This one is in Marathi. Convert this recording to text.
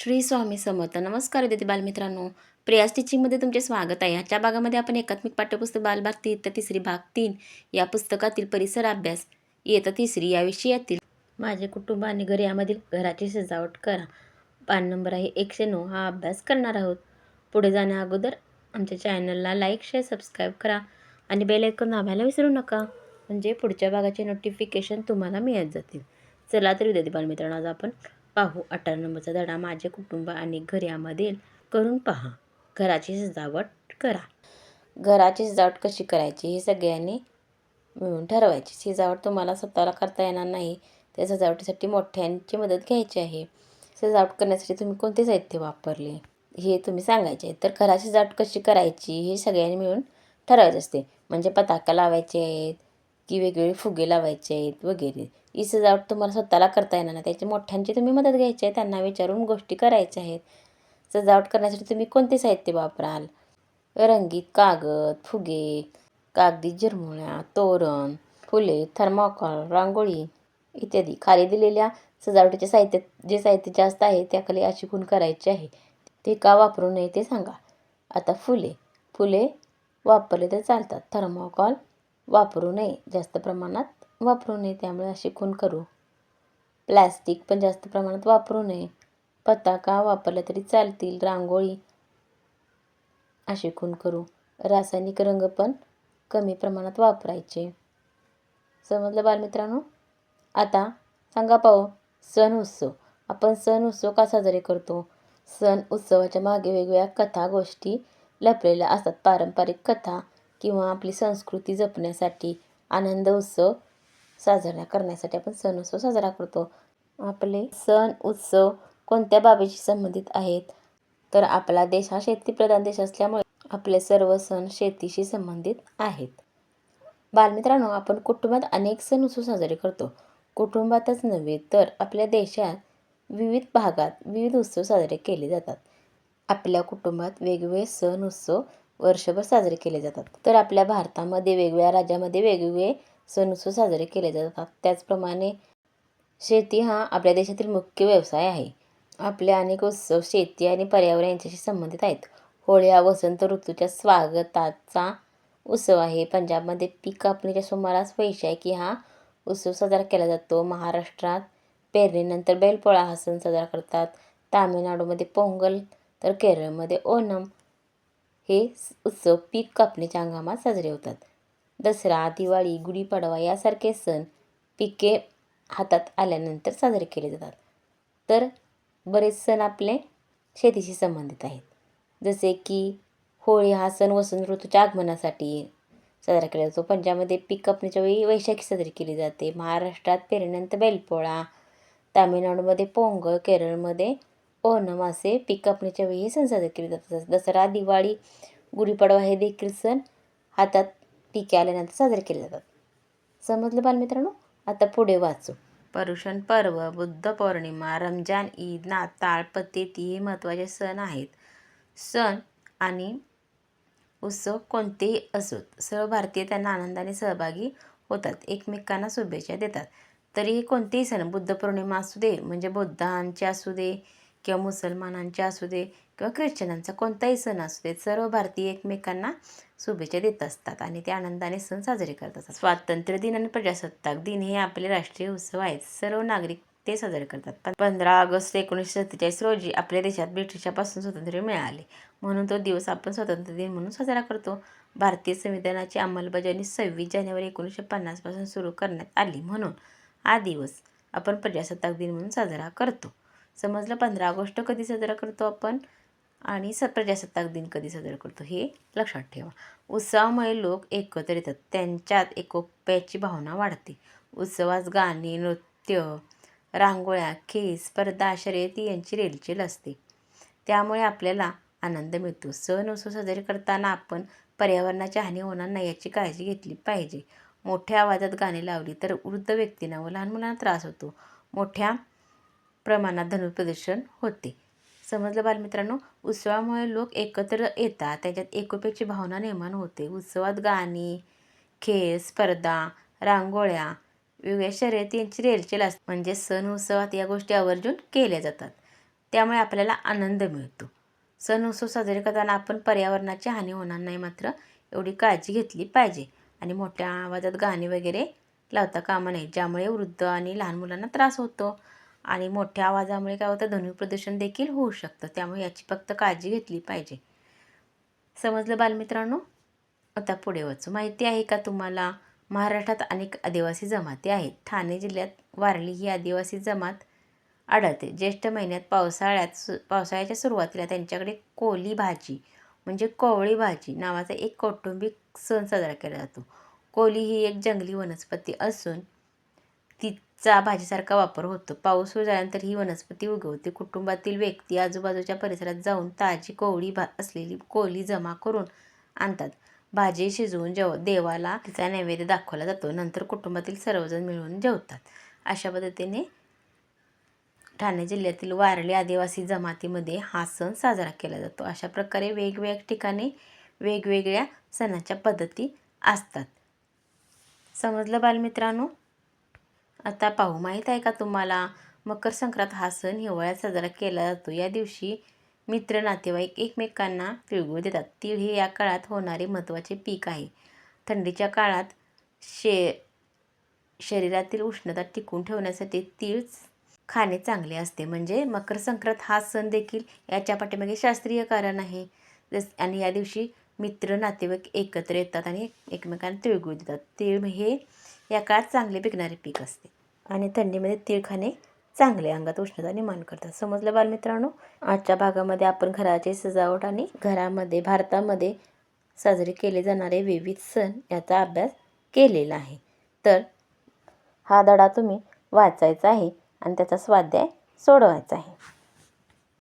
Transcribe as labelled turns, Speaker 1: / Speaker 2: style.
Speaker 1: श्री स्वामी समर्थ. नमस्कार विद्यार्थी बालमित्रांनो. प्रियास टीचिंगमध्ये तुमचे स्वागत आहे. ह्याच्या भागामध्ये आपण एकात्मिक पाठ्यपुस्तक बालभारती तीन तर तिसरी भाग तीन या पुस्तकातील परिसर अभ्यास इयत्ता तिसरी या विषयातील माझे कुटुंब आणि घर यामधील घराची सजावट करा. पान नंबर आहे एकशे नऊ. हा अभ्यास करणार आहोत. पुढे जाण्या अगोदर आमच्या चॅनलला लाईक शेअर सबस्क्राईब करा आणि बेल ऐकून दाबायला विसरू नका. म्हणजे पुढच्या भागाचे नोटिफिकेशन तुम्हाला मिळत जातील. चला तर विद्यार्थी बालमित्रांनो आज आपण पाहू. अठरा नंबरचा धडा माझे कुटुंब आणि घर यामधील करून पहा. घराची सजावट करा. घराची सजावट कशी करायची हे सगळ्यांनी मिळून ठरवायची. सजावट तुम्हाला स्वतःला करता येणार नाही. त्या सजावटीसाठी मोठ्यांची मदत घ्यायची आहे. सजावट करण्यासाठी तुम्ही कोणते साहित्य वापरले हे तुम्ही सांगायचे आहे. तर घराची सजावट कशी करायची हे सगळ्यांनी मिळून ठरवायचे असते. म्हणजे पताका लावायचे आहेत की वेगवेगळे फुगे लावायचे आहेत वगैरे. ही सजावट तुम्हाला स्वतःला करता येणार नाही. त्याची मोठ्यांची तुम्ही मदत घ्यायची आहे त्यांना विचारून गोष्टी करायच्या आहेत. सजावट करण्यासाठी तुम्ही कोणते साहित्य वापराल? रंगीत कागद फुगे कागदी जिरमुळ्या तोरण फुले थर्माकॉल रांगोळी इत्यादी. खाली दिलेल्या सजावटीचे साहित्य जे साहित्य जास्त आहे त्याखाली अशी खूण करायची आहे. ते का वापरू नये ते सांगा. आता फुले. फुले वापरले तर चालतात. थर्माकॉल वापरू नये. जास्त प्रमाणात वापरू नये त्यामुळे अशी खूण करू. प्लॅस्टिक पण जास्त प्रमाणात वापरू नये. पताका वापरला तरी चालतील. रांगोळी अशी खूण करू. रासायनिक रंग पण कमी प्रमाणात वापरायचे. समजलं बालमित्रांनो? आता सांगा पाहू. सण उत्सव. आपण सण उत्सव का साजरे करतो? सण उत्सवाच्या मागे वेगवेगळ्या कथा गोष्टी लपलेल्या असतात. पारंपरिक कथा किंवा आपली संस्कृती जपण्यासाठी आनंद उत्सव साजरा करण्यासाठी आपण सण उत्सव साजरा करतो. आपले सण उत्सव कोणत्या बाबीशी संबंधित आहेत? तर आपला देश हा शेतीप्रधान देश असल्यामुळे आपले सर्व सण शेतीशी संबंधित आहेत. बालमित्रांनो आपण कुटुंबात अनेक सण उत्सव साजरे करतो. कुटुंबातच नव्हे तर आपल्या देशात विविध भागात विविध उत्सव साजरे केले जातात. आपल्या कुटुंबात वेगवेगळे सण उत्सव वर्षभर साजरे केले जातात. तर आपल्या भारतामध्ये वेगवेगळ्या राज्यामध्ये वेगवेगळे सण उत्सव साजरे केले जातात. त्याचप्रमाणे शेती हा आपल्या देशातील मुख्य व्यवसाय आहे. आपले अनेक उत्सव शेती आणि पर्यावरण यांच्याशी संबंधित आहेत. होळी हा वसंत ऋतूच्या स्वागताचा उत्सव आहे. पंजाबमध्ये पीक कापणीच्या सुमारास वैशाखी हा उत्सव साजरा केला जातो. महाराष्ट्रात पेरणीनंतर बैलपोळा हा सण साजरा करतात. तामिळनाडूमध्ये पोंगल तर केरळमध्ये ओणम हे उत्सव पीक कापणीच्या हंगामात साजरे होतात. दसरा दिवाळी गुढीपाडवा यासारखे सण पिके हातात आल्यानंतर साजरे केले जातात. तर बरेच सण आपले शेतीशी संबंधित आहेत. जसे की होळी हा सण वसंत ऋतूच्या आगमनासाठी साजरा केला जातो. पंजाबमध्ये पीक कापणीच्या वेळी वैशाखी साजरी केली जाते. महाराष्ट्रात पेरणीनंतर बैलपोळा तामिळनाडूमध्ये पोंगल केरळमध्ये ओणम असे पीक कापणीच्या वेळी सण साजरे केले जातात. दसरा दिवाळी गुढीपाडवा हे देखील सण हातात पिके आल्यानंतर साजरे केले जातात समजलं बालमित्रांनो? आता पुढे वाचू. पर्युषण पर्व बुद्ध पौर्णिमा रमजान ईद नाताळ पतेती हे महत्त्वाचे सण आहेत. सण आणि उत्सव कोणतेही असोत सर्व भारतीय त्यांना आनंदाने सहभागी होतात एकमेकांना शुभेच्छा देतात. तरीही कोणतेही सण बुद्ध पौर्णिमा असू दे म्हणजे बुद्धांचे असू दे किंवा मुसलमानांचे असू दे किंवा ख्रिश्चनांचा कोणताही सण असू दे सर्व भारतीय एकमेकांना शुभेच्छा देत असतात आणि ते आनंदाने सण साजरे करत असतात. स्वातंत्र्य दिन आणि प्रजासत्ताक दिन हे आपले राष्ट्रीय उत्सव आहेत. सर्व नागरिक ते साजरे करतात. पंधरा ऑगस्ट एकोणीसशे सत्तेचाळीस रोजी आपल्या देशात ब्रिटिशापासून स्वातंत्र्य मिळाले. म्हणून तो दिवस आपण स्वातंत्र्य दिन म्हणून साजरा करतो. भारतीय संविधानाची अंमलबजावणी सव्वीस जानेवारी एकोणीसशे पन्नासपासून सुरू करण्यात आली. म्हणून हा दिवस आपण प्रजासत्ताक दिन म्हणून साजरा करतो. समजलं पंधरा ऑगस्ट कधी साजरा करतो आपण? आणि स प्रजासत्ताक दिन कधी साजरा करतो हे लक्षात ठेवा. उत्सवामुळे लोक एकत्र येतात. त्यांच्यात एकोप्याची भावना वाढते. उत्सवात गाणे नृत्य रांगोळ्या खेळ स्पर्धा शर्यती यांची रेलचेल असते. त्यामुळे आपल्याला आनंद मिळतो. सण उत्सव साजरे करताना आपण पर्यावरणाची हानी होणार नाही याची काळजी घेतली पाहिजे. मोठ्या आवाजात गाणी लावली तर वृद्ध व्यक्तींना व लहान मुलांना त्रास होतो. मोठ्या प्रमाणात धनुप्रदर्शन होते. समजलं बालमित्रांनो? उत्सवामुळे लोक एकत्र येतात. त्याच्यात एकोप्याची भावना निर्माण होते. उत्सवात गाणी खेळ स्पर्धा रांगोळ्या वेगवेगळ्या शर्यती यांची रेलचेल असते. म्हणजे सण उत्सवात या गोष्टी आवर्जून केल्या जातात. त्यामुळे आपल्याला आनंद मिळतो. सण उत्सव साजरे करताना आपण पर्यावरणाची हानी होणार नाही मात्र एवढी काळजी घेतली पाहिजे. आणि मोठ्या आवाजात गाणी वगैरे लावता कामा नये ज्यामुळे वृद्ध आणि लहान मुलांना त्रास होतो. आणि मोठ्या आवाजामुळे काय होतं ध्वनी प्रदूषण देखील होऊ शकतं. त्यामुळे याची फक्त काळजी घेतली पाहिजे. समजलं बालमित्रांनो? आता पुढे वाचू माहिती आहे का तुम्हाला महाराष्ट्रात अनेक आदिवासी जमाती आहेत. ठाणे जिल्ह्यात वारली ही आदिवासी जमात आढळते. ज्येष्ठ महिन्यात पावसाळ्यात सु पावसाळ्याच्या सुरुवातीला त्यांच्याकडे कोली भाजी म्हणजे कोवळी भाजी नावाचा एक कौटुंबिक सण साजरा केला जातो. कोली ही एक जंगली वनस्पती असून ती चा भाजीसारखा वापर होतो. पाऊस झाल्यानंतर ही वनस्पती उगवते. कुटुंबातील व्यक्ती आजूबाजूच्या परिसरात जाऊन ताजी कोवळी भा असलेली कोली जमा करून आणतात. भाजी शिजवून जेव देवाला तिचा नैवेद्य दाखवला जातो. नंतर कुटुंबातील सर्वजण मिळून जेवतात. अशा पद्धतीने ठाणे जिल्ह्यातील वारली आदिवासी जमातीमध्ये हा सण साजरा केला जातो. अशा प्रकारे वेगवेगळ्या ठिकाणी वेगवेगळ्या सणाच्या पद्धती असतात. समजलं बालमित्रांनो? आता पाहू. माहीत आहे का तुम्हाला? मकर संक्रांत हा सण हिवाळ्यात साजरा केला जातो. या दिवशी मित्र नातेवाईक एकमेकांना तिळगुळ देतात. तीळ हे या काळात होणारे महत्त्वाचे पीक आहे. थंडीच्या काळात शे शरीरातील उष्णता टिकून ठेवण्यासाठी तीळ खाणे चांगले असते. म्हणजे मकर संक्रांत हा सण देखील याच्या पाठीमागे शास्त्रीय कारण आहे. जस आणि या दिवशी मित्र नातेवाईक एकत्र येतात आणि एकमेकांना तिळगुळ देतात. तीळ हे या काळात चांगले पिकणारे पीक असते. आणि थंडीमध्ये तीळ खाणे चांगले अंगात उष्णता निर्माण करतात. समजलं बालमित्रांनो? आजच्या भागामध्ये आपण घराची सजावट आणि घरामध्ये भारतामध्ये साजरे केले जाणारे विविध सण याचा अभ्यास केलेला आहे. तर हा धडा तुम्ही वाचायचा आहे आणि त्याचा स्वाध्याय सोडवायचा आहे.